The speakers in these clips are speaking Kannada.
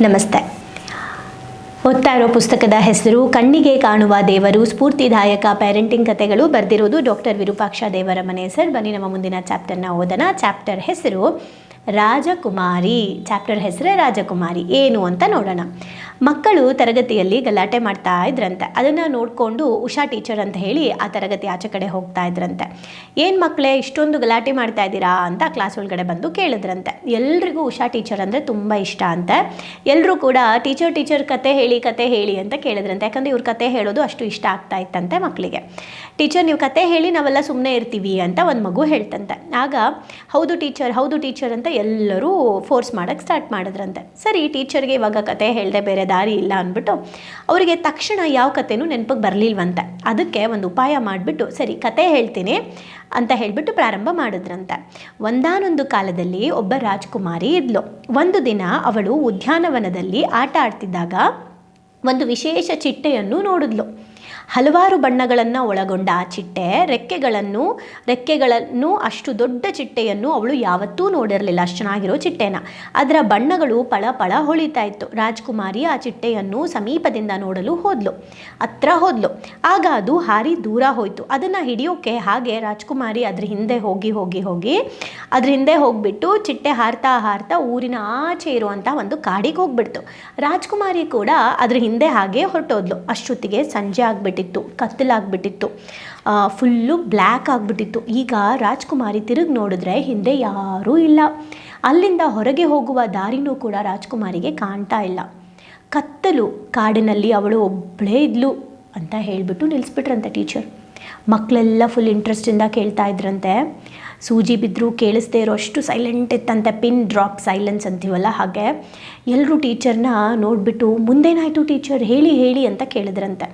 ನಮಸ್ತೆ. ಓದ್ತಾ ಇರೋ ಪುಸ್ತಕದ ಹೆಸರು, ಕಣ್ಣಿಗೆ ಕಾಣುವ ದೇವರು, ಸ್ಫೂರ್ತಿದಾಯಕ ಪ್ಯಾರೆಂಟಿಂಗ್ ಕಥೆಗಳು ಬರೆದಿರೋದು ಡಾಕ್ಟರ್ ವಿರೂಪಾಕ್ಷ ದೇವರ ಮನೆ ಸರ್, ಬನ್ನಿ ನಮ್ಮ ಮುಂದಿನ ಚಾಪ್ಟರ್ನ ಓದೋಣ. ಚಾಪ್ಟರ್ ಹೆಸರು ರಾಜಕುಮಾರಿ. ಚಾಪ್ಟರ್ ಹೆಸರೇ ರಾಜಕುಮಾರಿ. ಏನು ಅಂತ ನೋಡೋಣ. ಮಕ್ಕಳು ತರಗತಿಯಲ್ಲಿ ಗಲಾಟೆ ಮಾಡ್ತಾ ಇದ್ರಂತೆ. ಅದನ್ನು ನೋಡಿಕೊಂಡು ಉಷಾ ಟೀಚರ್ ಅಂತ ಹೇಳಿ ಆ ತರಗತಿ ಆಚೆ ಕಡೆ ಹೋಗ್ತಾ ಇದ್ರಂತೆ. ಏನು ಮಕ್ಕಳೇ ಇಷ್ಟೊಂದು ಗಲಾಟೆ ಮಾಡ್ತಾ ಇದ್ದೀರಾ ಅಂತ ಕ್ಲಾಸ್ ಒಳಗಡೆ ಬಂದು ಕೇಳಿದ್ರಂತೆ. ಎಲ್ರಿಗೂ ಉಷಾ ಟೀಚರ್ ಅಂದರೆ ತುಂಬ ಇಷ್ಟ ಅಂತೆ. ಎಲ್ಲರೂ ಕೂಡ ಟೀಚರ್ ಟೀಚರ್ ಕತೆ ಹೇಳಿ ಕತೆ ಹೇಳಿ ಅಂತ ಕೇಳಿದ್ರಂತೆ. ಯಾಕಂದರೆ ಇವ್ರ ಕತೆ ಹೇಳೋದು ಅಷ್ಟು ಇಷ್ಟ ಆಗ್ತಾ ಇತ್ತಂತೆ ಮಕ್ಕಳಿಗೆ ಟೀಚರ್ ನೀವು ಕತೆ ಹೇಳಿ ನಾವೆಲ್ಲ ಸುಮ್ಮನೆ ಇರ್ತೀವಿ ಅಂತ ಒಂದು ಮಗು ಹೇಳ್ತಂತೆ. ಆಗ ಹೌದು ಟೀಚರ್ ಹೌದು ಟೀಚರ್ ಅಂತ ಎಲ್ಲರೂ ಫೋರ್ಸ್ ಮಾಡೋಕ್ಕೆ ಸ್ಟಾರ್ಟ್ ಮಾಡಿದ್ರಂತೆ. ಸರಿ, ಟೀಚರ್ಗೆ ಇವಾಗ ಕತೆ ಹೇಳದೆ ಬೇರೆ ದಾರಿ ಇಲ್ಲ ಅಂದ್ಬಿಟ್ಟು ಅವರಿಗೆ ತಕ್ಷಣ ಯಾವ ಕತೆನೂ ನೆನಪಿಗೆ ಬರಲಿಲ್ವಂತೆ. ಅದಕ್ಕೆ ಒಂದು ಉಪಾಯ ಮಾಡಿಬಿಟ್ಟು, ಸರಿ, ಕತೆ ಹೇಳ್ತೀನಿ ಅಂತ ಹೇಳಿಬಿಟ್ಟು ಪ್ರಾರಂಭ ಮಾಡಿದ್ರಂತೆ. ಒಂದಾನೊಂದು ಕಾಲದಲ್ಲಿ ಒಬ್ಬ ರಾಜ್ಕುಮಾರಿ ಇದ್ಲು. ಒಂದು ದಿನ ಅವಳು ಉದ್ಯಾನವನದಲ್ಲಿ ಆಟ ಆಡ್ತಿದ್ದಾಗ ಒಂದು ವಿಶೇಷ ಚಿಟ್ಟೆಯನ್ನು ನೋಡಿದ್ಲು. ಹಲವಾರು ಬಣ್ಣಗಳನ್ನು ಒಳಗೊಂಡ ಆ ಚಿಟ್ಟೆ, ರೆಕ್ಕೆಗಳನ್ನು ರೆಕ್ಕೆಗಳನ್ನು, ಅಷ್ಟು ದೊಡ್ಡ ಚಿಟ್ಟೆಯನ್ನು ಅವಳು ಯಾವತ್ತೂ ನೋಡಿರಲಿಲ್ಲ. ಅಷ್ಟು ಚೆನ್ನಾಗಿರೋ ಚಿಟ್ಟೆನ. ಅದರ ಬಣ್ಣಗಳು ಪಳ ಪಳ ಹೊಳಿತಾ ಇತ್ತು. ರಾಜ್ಕುಮಾರಿ ಆ ಚಿಟ್ಟೆಯನ್ನು ಸಮೀಪದಿಂದ ನೋಡಲು ಹೋದ್ಲು. ಹತ್ರ ಹೋದ್ಲು. ಆಗ ಅದು ಹಾರಿ ದೂರ ಹೋಯಿತು. ಅದನ್ನು ಹಿಡಿಯೋಕೆ ಹಾಗೆ ರಾಜ್ಕುಮಾರಿ ಅದ್ರ ಹಿಂದೆ ಹೋಗಿ ಹೋಗಿ ಹೋಗಿ ಅದ್ರ ಹಿಂದೆ ಹೋಗ್ಬಿಟ್ಟು ಚಿಟ್ಟೆ ಹಾರ್ತಾ ಹಾರ್ತಾ ಊರಿನ ಆಚೆ ಇರುವಂಥ ಒಂದು ಕಾಡಿಗೆ ಹೋಗ್ಬಿಡ್ತು. ರಾಜ್ಕುಮಾರಿ ಕೂಡ ಅದ್ರ ಹಿಂದೆ ಹಾಗೆ ಹೊರಟೋದ್ಲು. ಅಷ್ಟೊತ್ತಿಗೆ ಸಂಜೆ ಆಗಿಬಿಟ್ಟಿತ್ತು ಕತ್ತಲಾಗ್ಬಿಟ್ಟಿತ್ತು ಫುಲ್ಲು ಬ್ಲ್ಯಾಕ್ ಆಗಿಬಿಟ್ಟಿತ್ತು. ಈಗ ರಾಜ್ಕುಮಾರಿ ತಿರುಗಿ ನೋಡಿದ್ರೆ ಹಿಂದೆ ಯಾರೂ ಇಲ್ಲ. ಅಲ್ಲಿಂದ ಹೊರಗೆ ಹೋಗುವ ದಾರಿನೂ ಕೂಡ ರಾಜ್ಕುಮಾರಿಗೆ ಕಾಣ್ತಾ ಇಲ್ಲ. ಕತ್ತಲು ಕಾಡಿನಲ್ಲಿ ಅವಳು ಒಬ್ಬಳೇ ಇದ್ಲು ಅಂತ ಹೇಳಿಬಿಟ್ಟು ನಿಲ್ಲಿಸ್ಬಿಟ್ರಂತೆ ಟೀಚರ್ ಮಕ್ಕಳೆಲ್ಲ ಫುಲ್ ಇಂಟ್ರೆಸ್ಟಿಂದ ಕೇಳ್ತಾ ಇದ್ರಂತೆ. ಸೂಜಿ ಬಿದ್ದರೂ ಕೇಳಿಸ್ದೇ ಇರೋ ಅಷ್ಟು ಸೈಲೆಂಟ್ ಇತ್ತಂತೆ ಪಿನ್ ಡ್ರಾಪ್ ಸೈಲೆನ್ಸ್ ಅಂತೀವಲ್ಲ ಹಾಗೆ. ಎಲ್ಲರೂ ಟೀಚರ್ನ ನೋಡಿಬಿಟ್ಟು, ಮುಂದೇನಾಯಿತು ಟೀಚರ್ ಹೇಳಿ ಹೇಳಿ ಅಂತ ಕೇಳಿದ್ರಂತೆ.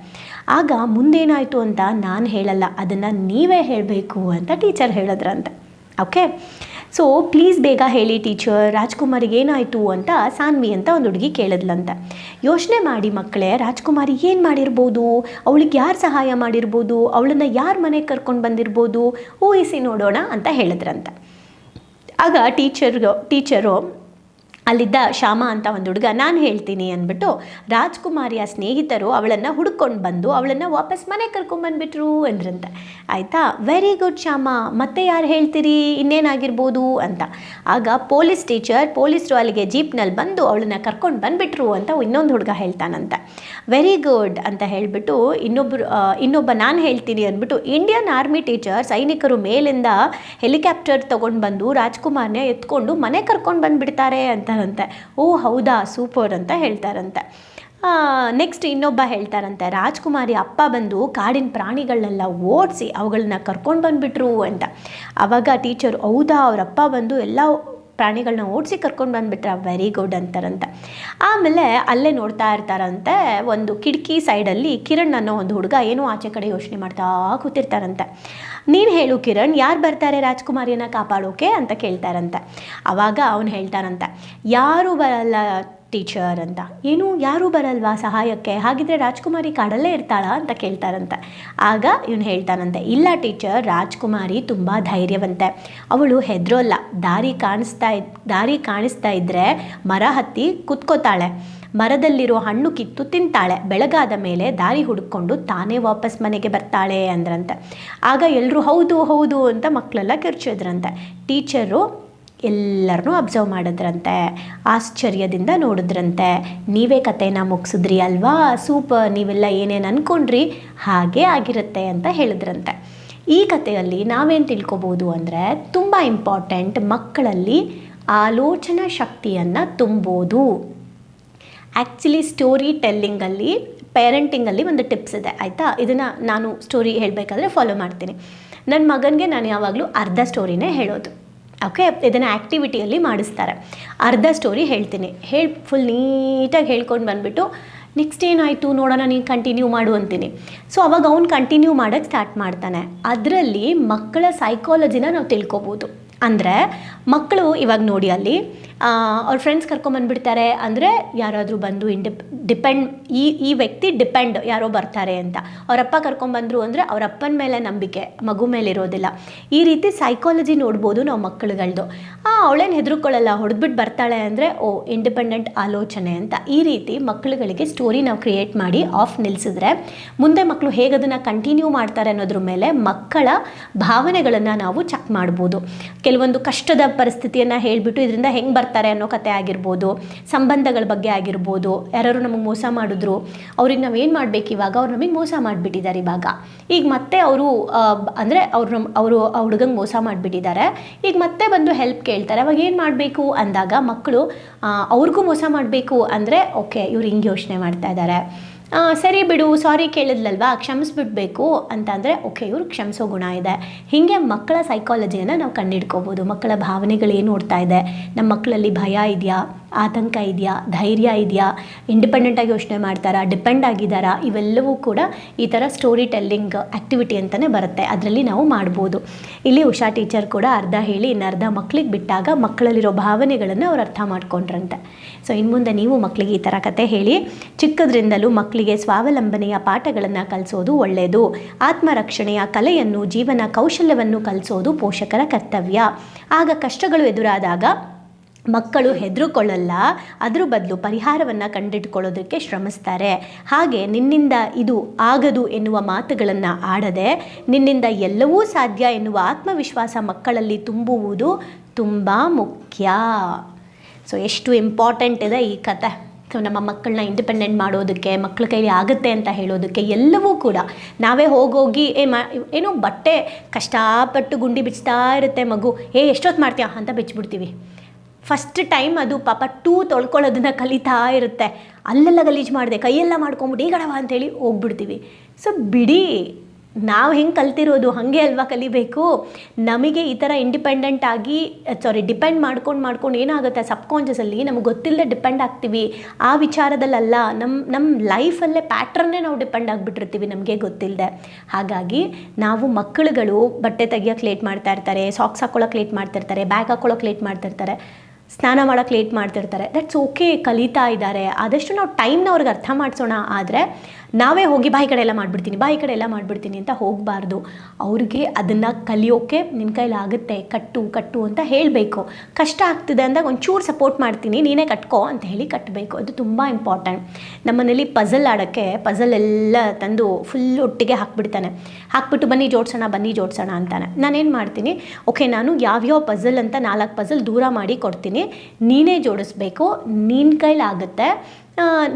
ಆಗ ಮುಂದೇನಾಯಿತು ಅಂತ ನಾನು ಹೇಳಲ್ಲ, ಅದನ್ನು ನೀವೇ ಹೇಳಬೇಕು ಅಂತ ಟೀಚರ್ ಹೇಳಿದ್ರಂತೆ. ಓಕೆ ಸೊ ಪ್ಲೀಸ್ ಬೇಗ ಹೇಳಿ ಟೀಚರ್ ರಾಜ್ಕುಮಾರಿಗೆ ಏನಾಯಿತು ಅಂತ ಸಾನ್ವಿ ಅಂತ ಒಂದು ಹುಡುಗಿ ಕೇಳಿದ್ಲಂತೆ. ಯೋಚನೆ ಮಾಡಿ ಮಕ್ಕಳೇ, ರಾಜ್ಕುಮಾರಿ ಏನು ಮಾಡಿರ್ಬೋದು? ಅವಳಿಗೆ ಯಾರು ಸಹಾಯ ಮಾಡಿರ್ಬೋದು? ಅವಳನ್ನು ಯಾರು ಮನೆಗೆ ಕರ್ಕೊಂಡು ಬಂದಿರ್ಬೋದು? ಊಹಿಸಿ ನೋಡೋಣ ಅಂತ ಹೇಳಿದ್ರಂತೆ. ಆಗ ಟೀಚರ್ ಟೀಚರು ಅಲ್ಲಿದ್ದ ಶ್ಯಾಮ ಅಂತ ಒಂದು ಹುಡುಗ, ನಾನು ಹೇಳ್ತೀನಿ ಅಂದ್ಬಿಟ್ಟು ರಾಜ್ಕುಮಾರಿಯ ಸ್ನೇಹಿತರು ಅವಳನ್ನು ಹುಡ್ಕೊಂಡು ಬಂದು ಅವಳನ್ನು ವಾಪಸ್ ಮನೆ ಕರ್ಕೊಂಡ್ಬಂದ್ಬಿಟ್ರು ಅಂದ್ರಂತೆ. ಆಯಿತಾ? Very good Shyama. ಮತ್ತೆ ಯಾರು ಹೇಳ್ತೀರಿ? ಇನ್ನೇನಾಗಿರ್ಬೋದು? ಅಂತ. ಆಗ ಪೊಲೀಸ್ ಟೀಚರ್ ಪೊಲೀಸರು ಅಲ್ಲಿಗೆ ಜೀಪ್ನಲ್ಲಿ ಬಂದು ಅವಳನ್ನು ಕರ್ಕೊಂಡು ಬಂದುಬಿಟ್ರು ಅಂತ ಇನ್ನೊಂದು ಹುಡುಗ ಹೇಳ್ತಾನಂತೆ. ವೆರಿ ಗುಡ್ ಅಂತ ಹೇಳಿಬಿಟ್ಟು ಇನ್ನೊಬ್ಬರು ಇನ್ನೊಬ್ಬ ನಾನು ಹೇಳ್ತೀನಿ ಅಂದ್ಬಿಟ್ಟು ಇಂಡಿಯನ್ ಆರ್ಮಿ ಟೀಚರ್, ಸೈನಿಕರು ಮೇಲಿಂದ ಹೆಲಿಕಾಪ್ಟರ್ ತೊಗೊಂಡು ಬಂದು ರಾಜ್ಕುಮಾರ್ನ ಎತ್ಕೊಂಡು ಮನೆ ಕರ್ಕೊಂಡು ಬಂದುಬಿಡ್ತಾರೆ ಅಂತಾರಂತೆ ಓ, ಹೌದಾ, ಸೂಪರ್ ಅಂತ ಹೇಳ್ತಾರಂತೆ. ನೆಕ್ಸ್ಟ್ ಇನ್ನೊಬ್ಬ ಹೇಳ್ತಾರಂತೆ, ರಾಜ್ಕುಮಾರಿ ಅಪ್ಪ ಬಂದು ಕಾಡಿನ ಪ್ರಾಣಿಗಳನ್ನೆಲ್ಲ ಓಡಿಸಿ ಅವುಗಳನ್ನ ಕರ್ಕೊಂಡು ಬಂದುಬಿಟ್ರು ಅಂತ. ಆವಾಗ ಟೀಚರ್ ಹೌದಾ, ಅವರಪ್ಪ ಬಂದು ಎಲ್ಲ ಪ್ರಾಣಿಗಳನ್ನ ಓಡಿಸಿ ಕರ್ಕೊಂಡು ಬಂದುಬಿಟ್ರೆ ವೆರಿ ಗುಡ್ ಅಂತಾರಂತೆ. ಆಮೇಲೆ ಅಲ್ಲೇ ನೋಡ್ತಾ ಇರ್ತಾರಂತೆ, ಒಂದು ಕಿಟಕಿ ಸೈಡಲ್ಲಿ ಕಿರಣ್ ಅನ್ನೋ ಒಂದು ಹುಡುಗ ಏನೋ ಆಚೆ ಕಡೆ ಯೋಚನೆ ಮಾಡ್ತಾ ಕೂತಿರ್ತಾರಂತೆ. ನೀನು ಹೇಳು ಕಿರಣ್, ಯಾರು ಬರ್ತಾರೆ ರಾಜ್ಕುಮಾರಿಯನ್ನು ಕಾಪಾಡೋಕೆ ಅಂತ ಕೇಳ್ತಾರಂತೆ. ಆವಾಗ ಅವನು ಹೇಳ್ತಾರಂತೆ, ಯಾರು ಬರಲ್ಲ ಟೀಚರ್ ಅಂತ. ಏನು ಯಾರೂ ಬರಲ್ವಾ ಸಹಾಯಕ್ಕೆ? ಹಾಗಿದ್ರೆ ರಾಜ್ಕುಮಾರಿ ಕಾಡಲ್ಲೇ ಇರ್ತಾಳಾ ಅಂತ ಕೇಳ್ತಾರಂತೆ. ಆಗ ಇವನು ಹೇಳ್ತಾನಂತೆ, ಇಲ್ಲ ಟೀಚರ್, ರಾಜ್ಕುಮಾರಿ ತುಂಬ ಧೈರ್ಯವಂತೆ. ಅವಳು ಹೆದರೋಲ್ಲ. ದಾರಿ ಕಾಣಿಸ್ತಾ ದಾರಿ ಕಾಣಿಸ್ತಾ ಇದ್ದರೆ ಮರ ಹತ್ತಿ ಕುತ್ಕೋತಾಳೆ. ಮರದಲ್ಲಿರೋ ಹಣ್ಣು ಕಿತ್ತು ತಿಂತಾಳೆ. ಬೆಳಗಾದ ಮೇಲೆ ದಾರಿ ಹುಡುಕೊಂಡು ತಾನೇ ವಾಪಸ್ ಮನೆಗೆ ಬರ್ತಾಳೆ ಅಂದ್ರಂತೆ. ಆಗ ಎಲ್ಲರೂ ಹೌದು ಹೌದು ಅಂತ ಮಕ್ಕಳೆಲ್ಲ ಕಿರ್ಚಿದ್ರಂತೆ. ಟೀಚರು ಎಲ್ಲರನ್ನೂ ಅಬ್ಸರ್ವ್ ಮಾಡಿದ್ರಂತೆ, ಆಶ್ಚರ್ಯದಿಂದ ನೋಡಿದ್ರಂತೆ. ನೀವೇ ಕಥೆನ ಮುಗಿಸಿದ್ರಿ ಅಲ್ವಾ? ಸೂಪರ್, ನೀವೆಲ್ಲ ಏನೇನು ಅಂದ್ಕೊಂಡ್ರಿ ಹಾಗೆ ಆಗಿರುತ್ತೆ ಅಂತ ಹೇಳಿದ್ರಂತೆ. ಈ ಕಥೆಯಲ್ಲಿ ನಾವೇನು ತಿಳ್ಕೊಬೋದು ಅಂದರೆ, ತುಂಬ ಇಂಪಾರ್ಟೆಂಟ್ ಮಕ್ಕಳಲ್ಲಿ ಆಲೋಚನಾ ಶಕ್ತಿಯನ್ನು ತುಂಬೋದು. ಆ್ಯಕ್ಚುಲಿ ಸ್ಟೋರಿ ಟೆಲ್ಲಿಂಗಲ್ಲಿ ಪೇರೆಂಟಿಂಗಲ್ಲಿ ಒಂದು ಟಿಪ್ಸ್ ಇದೆ, ಆಯಿತಾ? ಇದನ್ನು ನಾನು ಸ್ಟೋರಿ ಹೇಳಬೇಕಾದ್ರೆ ಫಾಲೋ ಮಾಡ್ತೀನಿ. ನನ್ನ ಮಗನಿಗೆ ನಾನು ಯಾವಾಗಲೂ ಅರ್ಧ ಸ್ಟೋರಿನೇ ಹೇಳೋದು. ಓಕೆ ಇದನ್ನು ಆ್ಯಕ್ಟಿವಿಟಿಯಲ್ಲಿ ಮಾಡಿಸ್ತಾರೆ. ಅರ್ಧ ಸ್ಟೋರಿ ಹೇಳ್ತೀನಿ. ಹೇಳಿ ಫುಲ್ ನೀಟಾಗಿ ಹೇಳ್ಕೊಂಡು ಬಂದುಬಿಟ್ಟು ನೆಕ್ಸ್ಟ್ ಏನಾಯಿತು? ನೋಡೋಣ, ನೀನು ಕಂಟಿನ್ಯೂ ಮಾಡು ಅಂತೀನಿ. ಸೊ ಅವಾಗ ಅವ್ನು ಕಂಟಿನ್ಯೂ ಮಾಡೋಕ್ಕೆ ಸ್ಟಾರ್ಟ್ ಮಾಡ್ತಾನೆ. ಅದರಲ್ಲಿ ಮಕ್ಕಳ ಸೈಕಾಲಜಿನ ನಾವು ತಿಳ್ಕೊಬೋದು. ಅಂದರೆ ಮಕ್ಕಳು ಇವಾಗ ನೋಡಿ ಅಲ್ಲಿ ಅವ್ರ ಫ್ರೆಂಡ್ಸ್ ಕರ್ಕೊಂಬಂದ್ಬಿಡ್ತಾರೆ ಅಂದರೆ ಯಾರಾದರೂ ಬಂದು ಇಂಡಿಪ್ ಡಿಪೆಂಡ್ ಈ ಈ ವ್ಯಕ್ತಿ ಡಿಪೆಂಡ್ ಯಾರೋ ಬರ್ತಾರೆ ಅಂತ. ಅವರಪ್ಪ ಕರ್ಕೊಂಬಂದರು ಅಂದರೆ ಅವರಪ್ಪನ ಮೇಲೆ ನಂಬಿಕೆ, ಮಗು ಮೇಲೆ ಇರೋದಿಲ್ಲ. ಈ ರೀತಿ ಸೈಕಾಲಜಿ ನೋಡ್ಬೋದು ನಾವು ಮಕ್ಕಳುಗಳ್ದು. ಆ, ಅವಳೇನು ಹೆದರ್ಕೊಳ್ಳಲ್ಲ ಹೊಡೆದ್ಬಿಟ್ಟು ಬರ್ತಾಳೆ ಅಂದರೆ, ಓ ಇಂಡಿಪೆಂಡೆಂಟ್ ಆಲೋಚನೆ ಅಂತ. ಈ ರೀತಿ ಮಕ್ಕಳುಗಳಿಗೆ ಸ್ಟೋರಿ ನಾವು ಕ್ರಿಯೇಟ್ ಮಾಡಿ ಆಫ್ ನಿಲ್ಲಿಸಿದ್ರೆ ಮುಂದೆ ಮಕ್ಕಳು ಹೇಗೆ ಅದನ್ನು ಕಂಟಿನ್ಯೂ ಮಾಡ್ತಾರೆ ಅನ್ನೋದ್ರ ಮೇಲೆ ಮಕ್ಕಳ ಭಾವನೆಗಳನ್ನು ನಾವು ಚೆಕ್ ಮಾಡ್ಬೋದು. ಕೆಲವೊಂದು ಕಷ್ಟದ ಪರಿಸ್ಥಿತಿಯನ್ನು ಹೇಳಿಬಿಟ್ಟು ಇದರಿಂದ ಹೆಂಗೆ ಬರ್ತಾರೆ ಅನ್ನೋ ಕತೆ ಆಗಿರ್ಬೋದು, ಸಂಬಂಧಗಳ ಬಗ್ಗೆ ಆಗಿರ್ಬೋದು ಯಾರು ನಮಗೆ ಮೋಸ ಮಾಡಿದ್ರು, ಅವ್ರಿಗೆ ನಾವು ಏನು ಮಾಡಬೇಕು ಇವಾಗ? ಅವ್ರು ನಮಗೆ ಮೋಸ ಮಾಡಿಬಿಟ್ಟಿದ್ದಾರೆ ಇವಾಗ. ಈಗ ಮತ್ತೆ ಅವರು ಅಂದರೆ ಅವ್ರು ನಮ್ಮ ಅವರು, ಆ ಹುಡುಗಂಗೆ ಮೋಸ ಮಾಡಿಬಿಟ್ಟಿದ್ದಾರೆ. ಈಗ ಮತ್ತೆ ಬಂದು ಹೆಲ್ಪ್ ಕೇಳ್ತಾರೆ. ಅವಾಗ ಏನು ಮಾಡಬೇಕು? ಅಂದಾಗ ಮಕ್ಕಳು ಅವ್ರಿಗೂ ಮೋಸ ಮಾಡಬೇಕು. ಅಂದರೆ ಓಕೆ ಇವ್ರು ಹಿಂಗೆ ಯೋಚನೆ ಮಾಡ್ತಾ ಇದ್ದಾರೆ ಸರಿ ಬಿಡು ಸಾರಿ ಕೇಳಿದ್ಲಲ್ವಾ? ಕ್ಷಮಿಸ್ಬಿಡ್ಬೇಕು ಅಂತಂದರೆ ಓಕೆ ಇವ್ರು ಕ್ಷಮಿಸೋ ಗುಣ ಇದೆ. ಹೀಗೆ ಮಕ್ಕಳ ಸೈಕಾಲಜಿಯನ್ನು ನಾವು ಕಂಡಿಡ್ಕೋಬೋದು. ಮಕ್ಕಳ ಭಾವನೆಗಳು ಏನು ಓಡ್ತಾ ಇದೆ? ನಮ್ಮ ಮಕ್ಕಳಲ್ಲಿ ಭಯ ಇದೆಯಾ? ಆತಂಕ ಇದೆಯಾ, ಧೈರ್ಯ ಇದೆಯಾ ಇಂಡಿಪೆಂಡೆಂಟಾಗಿ ಯೋಚನೆ ಮಾಡ್ತಾರಾ ಡಿಪೆಂಡ್ ಆಗಿದ್ದಾರಾ, ಇವೆಲ್ಲವೂ ಕೂಡ ಈ ಥರ ಸ್ಟೋರಿ ಟೆಲ್ಲಿಂಗ್ ಆ್ಯಕ್ಟಿವಿಟಿ ಅಂತಲೇ ಬರುತ್ತೆ. ಅದರಲ್ಲಿ ನಾವು ಮಾಡ್ಬೋದು. ಇಲ್ಲಿ ಉಷಾ ಟೀಚರ್ ಕೂಡ ಅರ್ಧ ಹೇಳಿ, ಇನ್ನು ಅರ್ಧ ಮಕ್ಕಳಿಗೆ ಬಿಟ್ಟಾಗ ಮಕ್ಕಳಲ್ಲಿರೋ ಭಾವನೆಗಳನ್ನು ಅವ್ರು ಅರ್ಥ ಮಾಡ್ಕೊಂಡ್ರಂತೆ. ಸೊ ಇನ್ನು ಮುಂದೆ ನೀವು ಮಕ್ಕಳಿಗೆ ಈ ಥರ ಕತೆ ಹೇಳಿ, ಚಿಕ್ಕದ್ರಿಂದಲೂ ಮಕ್ಕಳಿಗೆ ಸ್ವಾವಲಂಬನೆಯ ಪಾಠಗಳನ್ನು ಕಲಿಸೋದು ಒಳ್ಳೆಯದು ಆತ್ಮರಕ್ಷಣೆಯ ಕಲೆಯನ್ನು, ಜೀವನ ಕೌಶಲ್ಯವನ್ನು ಕಲಿಸೋದು ಪೋಷಕರ ಕರ್ತವ್ಯ. ಆಗ ಕಷ್ಟಗಳು ಎದುರಾದಾಗ ಮಕ್ಕಳು ಹೆದರುಕೊಳ್ಳಲ್ಲ, ಅದ್ರ ಬದಲು ಪರಿಹಾರವನ್ನು ಕಂಡಿಟ್ಕೊಳ್ಳೋದಕ್ಕೆ ಶ್ರಮಿಸ್ತಾರೆ. ಹಾಗೆ ನಿನ್ನಿಂದ ಇದು ಆಗದು ಎನ್ನುವ ಮಾತುಗಳನ್ನು ಆಡದೆ, ನಿನ್ನಿಂದ ಎಲ್ಲವೂ ಸಾಧ್ಯ ಎನ್ನುವ ಆತ್ಮವಿಶ್ವಾಸ ಮಕ್ಕಳಲ್ಲಿ ತುಂಬುವುದು ತುಂಬ ಮುಖ್ಯ. ಸೊ ಎಷ್ಟು ಇಂಪಾರ್ಟೆಂಟ್ ಇದೆ ಈ ಕತೆ ಸೊ ನಮ್ಮ ಮಕ್ಕಳನ್ನ ಇಂಡಿಪೆಂಡೆಂಟ್ ಮಾಡೋದಕ್ಕೆ ಮಕ್ಕಳ ಕೈಲಿ ಆಗುತ್ತೆ ಅಂತ ಹೇಳೋದಕ್ಕೆ ಎಲ್ಲವೂ ಕೂಡ. ನಾವೇ ಹೋಗೋಗಿ, ಏ, ಮಾ, ಏನೋ ಬಟ್ಟೆ ಕಷ್ಟಪಟ್ಟು ಗುಂಡಿ ಬಿಚ್ತಾ ಇರುತ್ತೆ ಮಗು. ಏ, ಎಷ್ಟೊತ್ತು ಮಾಡ್ತೀಯಾ? ಅಂತ ಬಿಚ್ಚಿಬಿಡ್ತೀವಿ ಫಸ್ಟ್ ಟೈಮ್ ಅದು ಪಾಪ ಟೂ ತೊಳ್ಕೊಳ್ಳೋದನ್ನು ಕಲಿತಾ ಇರುತ್ತೆ. ಅಲ್ಲೆಲ್ಲ ಗಲೀಜು ಮಾಡಿದೆ. ಕೈಯೆಲ್ಲ ಮಾಡ್ಕೊಂಬಿಟ್ಟು, ಈ ಗಡವ ಅಂತೇಳಿ ಹೋಗ್ಬಿಡ್ತೀವಿ. ಸೊ ಬಿಡಿ, ನಾವು ಹೆಂಗೆ ಕಲ್ತಿರೋದು ಹಾಗೆ ಅಲ್ವಾ ಕಲಿಬೇಕು? ನಮಗೆ ಈ ಥರ ಇಂಡಿಪೆಂಡೆಂಟ್ ಆಗಿ ಸಾರಿ ಡಿಪೆಂಡ್ ಮಾಡ್ಕೊಂಡು ಮಾಡ್ಕೊಂಡು ಏನಾಗುತ್ತೆ? ಸಬ್ಕಾನ್ಷಿಯಸಲ್ಲಿ ನಮ್ಗೆ ಗೊತ್ತಿಲ್ಲದೆ ಡಿಪೆಂಡ್ ಆಗ್ತೀವಿ. ಆ ವಿಚಾರದಲ್ಲಲ್ಲ ನಮ್ಮ ನಮ್ಮ ಲೈಫಲ್ಲೇ ಪ್ಯಾಟ್ರನ್ನೇ ನಾವು ಡಿಪೆಂಡ್ ಆಗಿಬಿಟ್ಟಿರ್ತೀವಿ ನಮಗೆ ಗೊತ್ತಿಲ್ಲದೆ ಹಾಗಾಗಿ ನಾವು ಮಕ್ಕಳುಗಳು ಬಟ್ಟೆ ತೆಗಿಯೋಕ್ಕೆ ಲೇಟ್ ಮಾಡ್ತಾ ಇರ್ತಾರೆ ಸಾಕ್ಸ್ ಹಾಕೊಳ್ಳೋಕೆ ಲೇಟ್ ಮಾಡ್ತಿರ್ತಾರೆ ಬ್ಯಾಗ್ ಹಾಕೊಳ್ಳೋಕೆ ಲೇಟ್ ಮಾಡ್ತಿರ್ತಾರೆ ಸ್ನಾನ ಮಾಡೋಕ್ಕೆ ಲೇಟ್ ಮಾಡ್ತಿರ್ತಾರೆ. ದಟ್ಸ್ ಓಕೆ ಕಲಿತಾ ಇದ್ದಾರೆ. ಆದಷ್ಟು ನಾವು ಟೈಮ್ನ ಅವ್ರಿಗೆ ಅರ್ಥ ಮಾಡಿಸೋಣ. ಆದರೆ ನಾವೇ ಹೋಗಿ ಬಾಯಿ ಕಡೆ ಎಲ್ಲ ಮಾಡಿಬಿಡ್ತೀನಿ, ಬಾಯಿ ಕಡೆ ಎಲ್ಲ ಮಾಡಿಬಿಡ್ತೀನಿ ಅಂತ ಹೋಗಬಾರ್ದು. ಅವ್ರಿಗೆ ಅದನ್ನು ಕಲಿಯೋಕೆ ನಿನ್ನ ಕೈಲಿ ಆಗುತ್ತೆ, ಕಟ್ಟು ಕಟ್ಟು ಅಂತ ಹೇಳಬೇಕು. ಕಷ್ಟ ಆಗ್ತಿದೆ ಅಂದಾಗ ಒಂಚೂರು ಸಪೋರ್ಟ್ ಮಾಡ್ತೀನಿ, ನೀನೇ ಕಟ್ಕೋ ಅಂತ ಹೇಳಿ ಕಟ್ಟಬೇಕು ಅದು ತುಂಬ ಇಂಪಾರ್ಟೆಂಟ್ ನಮ್ಮನೇಲಿ ಪಝಲ್ ಆಡೋಕ್ಕೆ ಪಝಲ್ ಎಲ್ಲ ತಂದು ಫುಲ್ ಒಟ್ಟಿಗೆ ಹಾಕ್ಬಿಡ್ತಾನೆ. ಹಾಕ್ಬಿಟ್ಟು ಬನ್ನಿ ಜೋಡ್ಸೋಣ, ಬನ್ನಿ ಜೋಡಿಸೋಣ ಅಂತಾನೆ. ನಾನೇನು ಮಾಡ್ತೀನಿ, ಓಕೆ ನಾನು ಯಾವ್ಯಾವ ಪಝಲ್ ಅಂತ ನಾಲ್ಕು ಪಝಲ್ ದೂರ ಮಾಡಿ ಕೊಡ್ತೀನಿ, ನೀನೇ ಜೋಡಿಸ್ಬೇಕು ನಿನ್ನ ಕೈಲಾಗುತ್ತೆ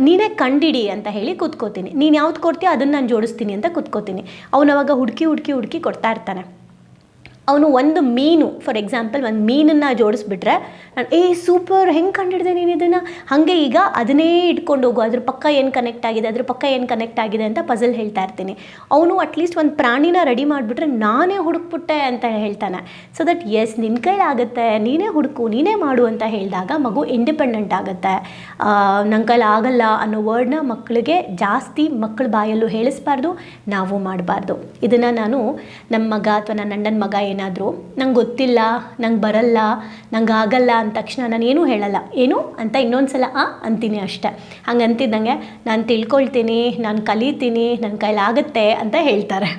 ನೀನೇ ಕಂಡಿಡಿ ಅಂತ ಹೇಳಿ ಕೂತ್ಕೋತೀನಿ. ನೀನು ಯಾವ್ದು ಕೊಡ್ತೀಯೋ ಅದನ್ನು ನಾನು ಜೋಡಿಸ್ತೀನಿ ಅಂತ ಕೂತ್ಕೋತೀನಿ. ಅವನವಾಗ ಹುಡುಕಿ ಹುಡುಕಿ ಹುಡುಕಿ ಕೊಡ್ತಾ ಇರ್ತಾನೆ. ಅವನು ಒಂದು ಮೀನು ಫಾರ್ ಎಕ್ಸಾಂಪಲ್ ಒಂದು ಮೀನನ್ನು ಜೋಡಿಸ್ಬಿಟ್ರೆ ನಾನು ಏ ಸೂಪರ್ ಹೆಂಗೆ ಕಂಡಿಡಿದೆ ನೀನು ಇದನ್ನು? ಹಾಗೆ ಈಗ ಅದನ್ನೇ ಇಟ್ಕೊಂಡು ಹೋಗು, ಅದ್ರ ಪಕ್ಕ ಏನು ಕನೆಕ್ಟ್ ಆಗಿದೆ, ಅದ್ರ ಪಕ್ಕ ಏನು ಕನೆಕ್ಟ್ ಆಗಿದೆ ಅಂತ ಪಝಲ್ ಹೇಳ್ತಾ ಇರ್ತೀನಿ. ಅವನು ಅಟ್ಲೀಸ್ಟ್ ಒಂದು ಪ್ರಾಣಿನ ರೆಡಿ ಮಾಡಿಬಿಟ್ರೆ ನಾನೇ ಹುಡುಕ್ಬಿಟ್ಟೆ ಅಂತ ಹೇಳ್ತಾನೆ. ಸೊ ದಟ್ ಎಸ್ ನಿನ್ನ ಕೈಲಾಗುತ್ತೆ ನೀನೇ ಹುಡುಕು, ನೀನೇ ಮಾಡು ಅಂತ ಹೇಳಿದಾಗ ಮಗು ಇಂಡಿಪೆಂಡೆಂಟ್ ಆಗುತ್ತೆ. ನನ್ನ ಕೈಲಿ ಆಗಲ್ಲ ಅನ್ನೋ ವರ್ಡ್ನ ಮಕ್ಕಳಿಗೆ ಜಾಸ್ತಿ ಮಕ್ಕಳ ಬಾಯಲ್ಲೂ ಹೇಳಿಸ್ಬಾರ್ದು, ನಾವು ಮಾಡಬಾರ್ದು. ಇದನ್ನು ನಾನು ನಮ್ಮ ಮಗ ಅಥವಾ ನನ್ನ ಅಣ್ಣನ ಮಗ ಏನಾದರೂ ನಂಗೆ ಗೊತ್ತಿಲ್ಲ, ನಂಗೆ ಬರಲ್ಲ, ನಂಗೆ ಆಗಲ್ಲ ಅಂದ ತಕ್ಷಣ ನಾನು ಏನೂ ಹೇಳಲ್ಲ. ಏನು? ಅಂತ ಇನ್ನೊಂದು ಸಲ ಆ ಅಂತೀನಿ ಅಷ್ಟೆ. ಹಂಗೆ ಅಂತಿದ್ದಂಗೆ ನಾನು ತಿಳ್ಕೊಳ್ತೀನಿ, ನಾನು ಕಲಿತೀನಿ ನನ್ನ ಕೈಲಾಗುತ್ತೆ ಅಂತ ಹೇಳ್ತಾರೆ.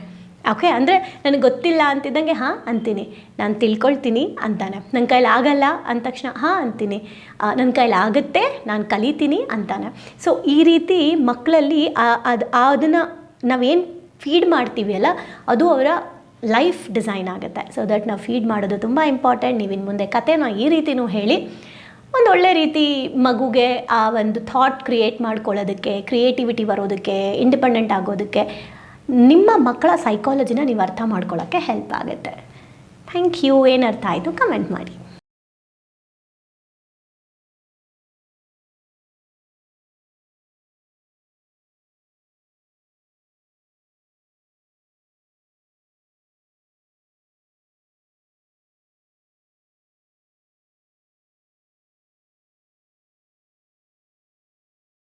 ಓಕೆ? ಅಂದರೆ ನನಗೆ ಗೊತ್ತಿಲ್ಲ ಅಂತಿದ್ದಂಗೆ ಹಾಂ ಅಂತೀನಿ. ನಾನು ತಿಳ್ಕೊಳ್ತೀನಿ ಅಂತಾನೆ. ನನ್ನ ಕೈಲಿ ಆಗಲ್ಲ ಅಂದ ತಕ್ಷಣ ಹಾಂ ಅಂತೀನಿ. ನನ್ನ ಕೈಲಿ ಆಗುತ್ತೆ, ನಾನು ಕಲಿತೀನಿ ಅಂತಾನೆ. ಸೊ ಈ ರೀತಿ ಮಕ್ಕಳಲ್ಲಿ ಅದು ಅದನ್ನು ನಾವೇನು ಫೀಡ್ ಮಾಡ್ತೀವಿ ಅಲ್ಲ, ಅದು ಅವರ ಲೈಫ್ ಡಿಸೈನ್ ಆಗುತ್ತೆ. ಸೊ ದಟ್ ನಾವು ಫೀಡ್ ಮಾಡೋದು ತುಂಬ ಇಂಪಾರ್ಟೆಂಟ್ ನೀವು ಇನ್ನು ಮುಂದೆ ಕತೆನ ಈ ರೀತಿನೂ ಹೇಳಿ. ಒಂದು ಒಳ್ಳೆ ರೀತಿ ಮಗುಗೆ ಆ ಒಂದು ಥಾಟ್ ಕ್ರಿಯೇಟ್ ಮಾಡ್ಕೊಳ್ಳೋದಕ್ಕೆ ಕ್ರಿಯೇಟಿವಿಟಿ ಬರೋದಕ್ಕೆ ಇಂಡಿಪೆಂಡೆಂಟ್ ಆಗೋದಕ್ಕೆ ನಿಮ್ಮ ಮಕ್ಕಳ ಸೈಕಾಲಜಿನ ನೀವು ಅರ್ಥ ಮಾಡ್ಕೊಳ್ಳೋಕ್ಕೆ ಹೆಲ್ಪ್ ಆಗುತ್ತೆ. ಥ್ಯಾಂಕ್ ಯು ಏನು ಅರ್ಥ ಆಯಿತು? ಕಮೆಂಟ್ ಮಾಡಿ.